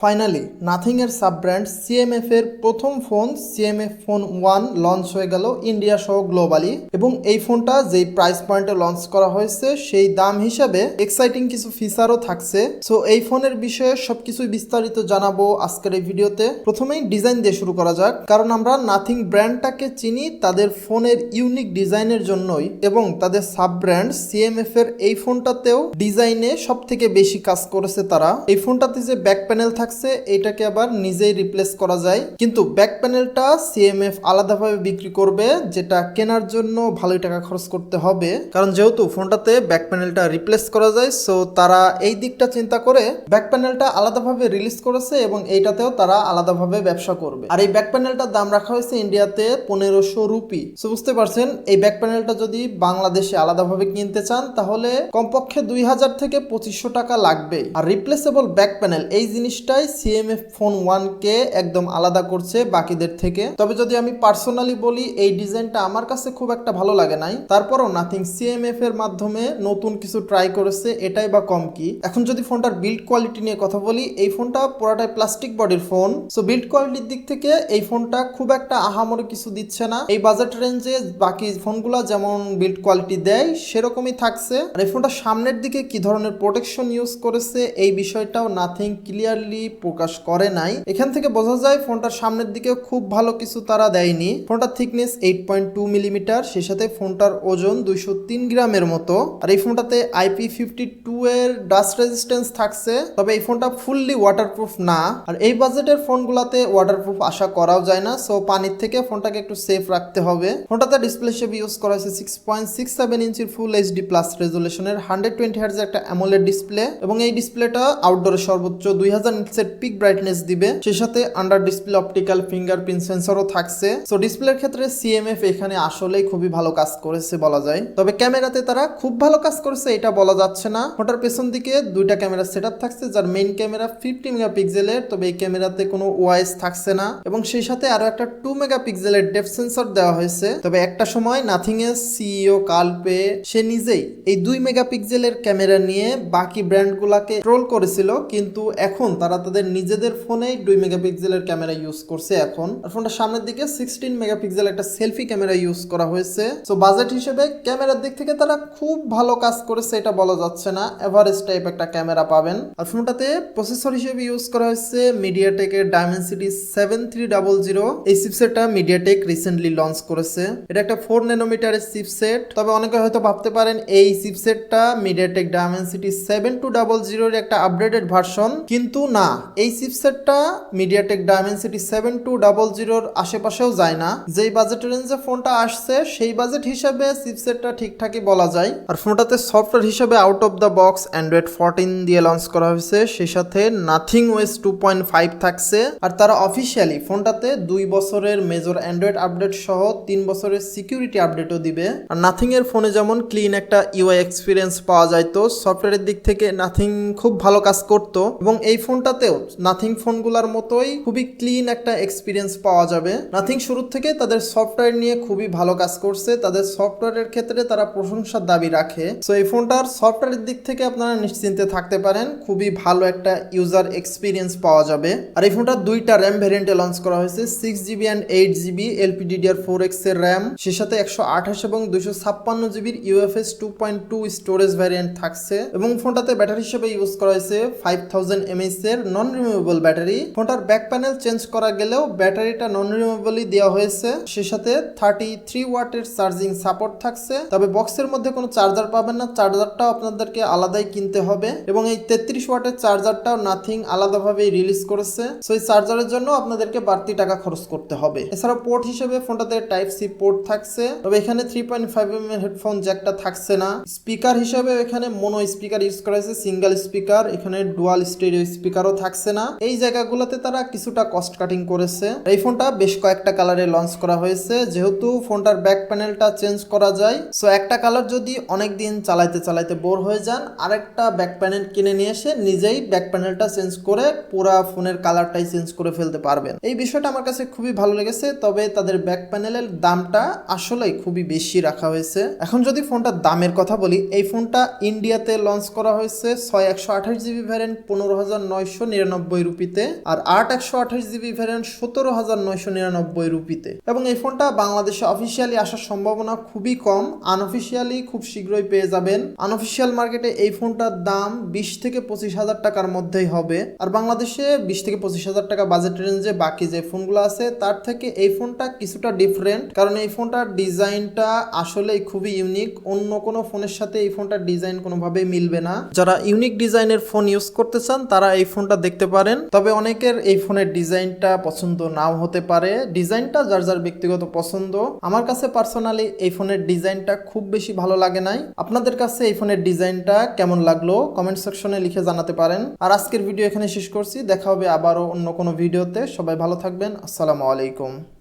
Finally Nothing এর sub brand CMF এর প্রথম phone CMF phone one launch হয়ে গেল ইন্ডিয়া সহ গ্লোবালি এবং এই ফোনটা যেই প্রাইস পয়েন্টে লঞ্চ করা হয়েছে, সেই দাম হিসাবে এক্সাইটিং কিছু ফিচারও থাকছে। সো এই ফোনের বিষয়ে সবকিছুই বিস্তারিত জানাব আজকের এই ভিডিওতে। প্রথমেই ডিজাইন দিয়ে শুরু করা যাক। কারণ আমরা নাথিং ব্র্যান্ডটাকে চিনি, তাদের ফোনের ইউনিক ডিজাইনের জন্যই এবং তাদের সাব ব্র্যান্ড সিএমএফ এর এই ফোনটাতেও ডিজাইনে সব থেকে বেশি কাজ করেছে তারা। এই ফোনটাতে যে ব্যাক প্যানেল থাকছে এটাকে আবার নিজেই রিপ্লেস করা যায়। কিন্তু ব্যাক প্যানেলটা সিএমএফ আলাদাভাবে বিক্রি করবে, যেটা কেনার জন্য ভালোই টাকা খরচ করতে হবে। কারণ যেহেতু ফোনটাতে ব্যাক প্যানেলটা রিপ্লেস করা যায় সো তারা এই দিকটা চিন্তা করে ব্যাক প্যানেলটা আলাদাভাবে রিলিজ করেছে এবং এইটাতেও তারা আলাদাভাবে ব্যবসা করবে। আর এই ব্যাক প্যানেলটার দাম রাখা হয়েছে ইন্ডিয়াতে পনেরোশো রুপি। সো বুঝতে পারছেন, এই ব্যাক প্যানেলটা যদি বাংলাদেশে আলাদাভাবে কিনতে চান, তাহলে কমপক্ষে দুই হাজার থেকে পঁচিশশো টাকা লাগবে আর রিপ্লেসেবল ব্যাক প্যানেল এই জিনিসটাই সিএমএফ ফোন ওয়ান কে একদম আলাদা করছে বাকিদের থেকে। তবে যদি আমি পার্সোনালি বলি, এই ডিজাইনটা আমার কাছে খুব একটা ভালো লাগে নাই। তারপরও নাথিং সিএমএফ এর মাধ্যমে নতুন কিছু ট্রাই করেছে, এটাই বা কম কি? এখন যদি ফোনটার বিল্ড কোয়ালিটি নিয়ে কথা বলি, এই ফোনটা পুরাটাই প্লাস্টিক বডির ফোন সো বিল্ড কোয়ালিটির দিক থেকে এই ফোনটা খুব একটা আহামরি কিছু দিচ্ছে না। এই বাজেট রেঞ্জে বাকি ফোনগুলো যেমন বিল্ড কোয়ালিটি দেয়, সেরকমই থাকছে। আর এই ফোনটা সামনের দিকে কি ধরনের প্রোটেকশন ইউজ করেছে, এই বিষয়টাও নাথিং ক্লিয়ারলি প্রকাশ করে নাই। এখান থেকে বোঝা যায় ফোনটার সামনের দিকে খুব ভালো কিছু তারা দেয়নি। ফোনটার thickness eight point two millimetre সেই সাথে ফোনটার ওজন দুইশো তিন গ্রামের মতো। আর এই ফোনটাতে আইপি ফিফটি টু এর ডাস্ট রেজিস্ট্যান্স থাকছে, তবে এই ফোনটা ফুললি ওয়াটারপ্রুফ না। আর এই বাজেটের ফোনগুলোতে ওয়াটারপ্রুফ আশা করাও যায় না সো পানির থেকে ফোনটাকে একটু সেফ রাখতে হবে। ফোনটাতে ডিসপ্লে হিসেবে ইউজ করা হয়েছে সিক্স পয়েন্ট সিক্স সেভেন ইঞ্চির ফুল এইচডি প্লাস রেজুলেশনের হান্ড্রেড টোয়েন্টি হার্জের একটা অ্যামোলেড ডিসপ্লে এবং এই ডিসপ্লেটা আউটডোরে সর্বোচ্চ দুই হাজার নিটসের পিক ব্রাইটনেস দিবে। সেই সাথে আন্ডার ডিসপ্লে অপটিক্যাল ফিঙ্গারপ্রিন্ট সেন্সরও থাকছে। সো ডিসপ্লের ক্ষেত্রে সিএমএফ এখানে আসলেই খুবই ভালো কাজ করেছে বলা যায়। তবে ক্যামেরাতে তারা খুব ভালো কাজ করেছে, এটা বলা যাচ্ছে না। ফোনটার পেছন দিকে দুইটা ক্যামেরা সেট থাকছে, যার মেইন ক্যামেরা ফিফটি মেগাপিক্সেলের তবে এই ক্যামেরাতে কোনো ওয়াইস থাকছে না। এবং সেই সাথে আরও একটা টু মেগাপিক্সেলের ডেপ সেন্সর দেওয়া হয়েছে। তবে একটা সময় নাথিং এর সিইও কালপে সে নিজেই এই দুই মেগাপিক্সেলের ক্যামেরা নিয়ে বাকি ব্র্যান্ডগুলোকে ট্রোল করেছিল। কিন্তু এখন তারা তাদের নিজেদের ফোনেই দুই মেগাপিক্সেলের ক্যামেরা ইউজ করছে এখন। আর ফোনটা সামনের দিকে সিক্সটিন মেগাপিক্সেল একটা সেলফি ক্যামেরা ইউজ করা হয়েছে। সো বাজেট হিসেবে ক্যামেরার দিক থেকে তারা খুব ভালো কাজ করেছে, এটা বলা যাচ্ছে না। এভারেজ টাইপ একটা ক্যামেরা পাবেন। আর ফোনটাতে প্রসেসর হিসেবে ইউজ করা হয়েছে মিডিয়াটেকের Dimensity seven three double zero এই চিপসেটটা মিডিয়াটেক রিসেন্টলি লঞ্চ করেছে। এটা একটা ফোর ন্যানোমিটারের চিপসেট তবে অনেকে হয়তো ভাবতে পারেন, এই চিপসেটটা MediaTek Dimensity seven two double জিরোর একটা আপডেটেড ভার্সন কিন্তু না এই চিপসেটটা MediaTek Dimensity seven two double জিরোর আশেপাশেও যায় না। যেই বাজেট রেঞ্জে ফোনটা আসছে, সেই বাজেট হিসাবে চিপসেটটা ঠিকঠাকই বলা যায়। আর ফোনটাতে সফটওয়্যার হিসাবে out of the box Android fourteen দিয়ে লঞ্চ করা হয়েছে। সেই সাথে Nothing OS two point five থাকছে। আর তারা অফিসিয়ালি ফোনটাতে দুই বছরের মেজর অ্যান্ড্রয়েড আপডেট সহ তিন বছরের সিকিউরিটি আপডেটও দিবে। আর নাথিং এর ফোনে যেমন ক্লিন একটা ইউআই এক্সপিরিয়েন্স পাওয়া যায় তো সফটওয়্যারের দিক থেকে নাথিং খুব ভালো কাজ করতো। এবং এই ফোনটাতেও নাথিং ফোনগুলোর মতোই খুবই ক্লিন একটা এক্সপিরিয়েন্স পাওয়া যাবে। নাথিং শুরু থেকে তাদের সফটওয়্যার নিয়ে খুবই ভালো কাজ করছে। তাদের সফটওয়্যারের ক্ষেত্রে তারা প্রশংসার দাবি রাখে। সো এই ফোনটার সফটওয়্যারের দিক থেকে আপনারা নিশ্চিন্তে থাকতে পারেন। খুবই ভালো একটা ইউজার এক্সপিরিয়েন্স পাওয়া যাবে। আর এই ফোনটা দুইটা র্যাম ভ্যারিয়েন্টে লঞ্চ করা হয়েছে। Six GB and eight GB LPDDR four এক্সের র্যাম সে সাথে একশো আঠাশ এবং দুইশো ছাপ্পান্ন জিবির UFS two point two storage variant থাকছে। এবং ফোনটাতে ব্যাটারি হিসেবে ইউজ করা হয়েছে ফাইভ থাউজেন্ড এমএইচ এর নন রিমুভেবল ব্যাটারি ফোনটার ব্যাক প্যানেল চেঞ্জ করা গেলেও ব্যাটারিটা নন রিমুভেবলই দেওয়া হয়েছে। সে সাথে থার্টি থ্রি ওয়াটের চার্জিং সাপোর্ট থাকছে। তবে বক্সের মধ্যে কোনো চার্জার পাবেন না চার্জারটাও আপনাদেরকে আলাদাই কিনতে হবে। এবং এই তেত্রিশ ওয়াটের চার্জারটাও নাথিং আলাদাভাবে রিলিজ করেছে। সো এই চার্জারের জন্য আপনাদেরকে বাড়তি টাকা খরচ করতে হবে। এছাড়া পোর্ট হিসেবে ফোনটাতে টাইপ সি পোর্ট থাকছে। তবে এখানে three point five M headphone জ্যাকটা থাকছে না। স্পিকার হিসেবে এখানে মোনো স্পিকার ইউজ করা হয়েছে সিঙ্গেল স্পিকার এখানে ডুয়াল স্টেরিও স্পিকারও থাকছে না। এই জায়গাগুলোতে তারা কিছুটা কস্ট কাটিং করেছে। এই ফোনটা বেশ কয়েকটা কালারে লঞ্চ করা হয়েছে। যেহেতু ফোনটার ব্যাক প্যানেলটা চেঞ্জ করা যায় সো একটা কালার যদি অনেক দিন চালাইতে চালাইতে বোর হয়ে যান, আরেকটা ব্যাক প্যানেল কিনে নিয়ে এসে নিজেই ব্যাক প্যানেলটা চেঞ্জ করে পুরা ফোনের কালারটাই চেঞ্জ করে ফেলতে পারবেন। এই বিষয়টা আমার কাছে খুবই ভালো লেগেছে, তবে তাদের ব্যাক প্যানেলের দামটা আসলেই খুবই বেশি রাখা হয়েছে। এখন যদি ফোনটার দামের কথা বলি, এই ফোনটা ইন্ডিয়াতে লঞ্চ করা হয়েছে ছয় একশো আঠাশ জিবি ভ্যারিয়েন্ট পনেরো হাজার নয়শো নিরানব্বই রুপিতে আর আট একশো আঠাশ জিবি ভ্যারিয়েন্ট সতেরো হাজার নয়শো নিরানব্বই রুপিতে। এবং এই ফোনটা বাংলাদেশে অফিসিয়ালি আসার সম্ভাবনা খুবই কম আনঅফিসিয়ালি খুব শীঘ্রই পেয়ে যাবেন। আনঅফিসিয়াল মার্কেটে এই ফোনটার দাম বিশ থেকে পঁচিশ হাজার টাকার মধ্যেই হবে। আর বাংলাদেশে বিশ থেকে পঁচিশ হাজার টাকা বাজেট রেঞ্জে বাকি যে ফোনগুলো আছে, তার থেকে এই ফোনটা কিছুটা ডিফারেন্ট কারণ এই ফোনটার ডিজাইনটা আসলেই খুবই ইউনিক অন্য কোনো ফোনের সাথে এই ফোনটার ডিজাইন কোনোভাবেই মিলবে না। যারা ইউনিক ডিজাইনের ফোন ইউজ করতে চান, তারা এই ফোনটা দেখতে পারেন। তবে অনেকের এই ফোনের ডিজাইনটা পছন্দ নাও হতে পারে। ডিজাইনটা যার যার ব্যক্তিগত পছন্দ। আমার কাছে পার্সোনালি এই ফোনের ডিজাইনটা খুব বেশি ভালো লাগে নাই। আপনাদের কাছে এই ফোনের ডিজাইনটা কেমন লাগল কমেন্ট সেকশনে লিখে জানাতে পারেন। আর আজকের ভিডিও এখানে শেষ করছি। দেখা হবে আবারও অন্য কোনো ভিডিওতে। সবাই ভালো থাকবেন। আসসালামু আলাইকুম।